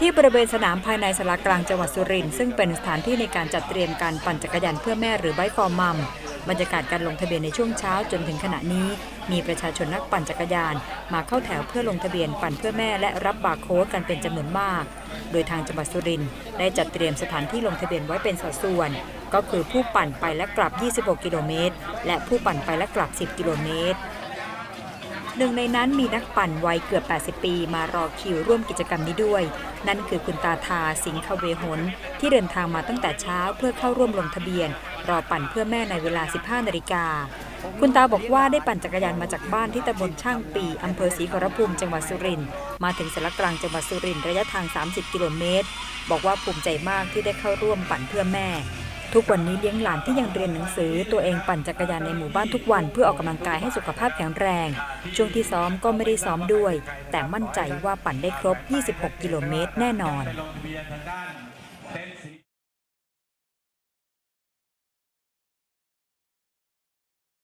ที่บริเวณสนามภายในสารากลางจังหวัดสุรินทร์ซึ่งเป็นสถานที่ในการจัดเตรียมการปั่นจักรยานเพื่อแม่หรือไบค์ฟอร์มัมบรรยากาศการลงทะเบียนในช่วงเช้าจนถึงขณะนี้ มีประชาชนนักปั่นจักรยาน มาเข้าแถวเพื่อลงทะเบียนปั่นเพื่อแม่และรับบาร์โค้ดกันเป็นจำนวนมาก โดยทางจังหวัดสุรินทร์ได้จัดเตรียมสถานที่ลงทะเบียนไว้เป็นสัดส่วน ก็คือผู้ปั่นไปและกลับ 26 กิโลเมตรและผู้ปั่นไปและกลับ 10 กิโลเมตร หนึ่งในนั้นมีนักปั่นวัยเกือบ 80 ปี มารอคิวร่วมกิจกรรมนี้ด้วย นั่นคือคุณตาทาสิงคเวหน ที่เดินทางมาตั้งแต่เช้าเพื่อเข้าร่วมลงทะเบียน รอปั่นเพื่อแม่ในเวลา 15 นาฬิกาคุณตาบอกว่าได้ปั่นจักรยานมาจากบ้านที่ตำบลช่างปีอำเภอศรีขอรภูมิจังหวัดสุรินทร์มาถึงสารกลางจังหวัดสุรินทร์ระยะทาง 30 กิโลเมตร บอกว่าภูมิใจมากที่ได้เข้าร่วมปั่นเพื่อแม่ ทุกวันนี้เลี้ยงหลานที่ยังเรียนหนังสือ ตัวเองปั่นจักรยานในหมู่บ้านทุกวันเพื่อออกกำลังกายให้สุขภาพแข็งแรง ช่วงที่ซ้อมก็ไม่ได้ซ้อมด้วย แต่มั่นใจว่าปั่นได้ครบ 26 กิโลเมตรแน่นอน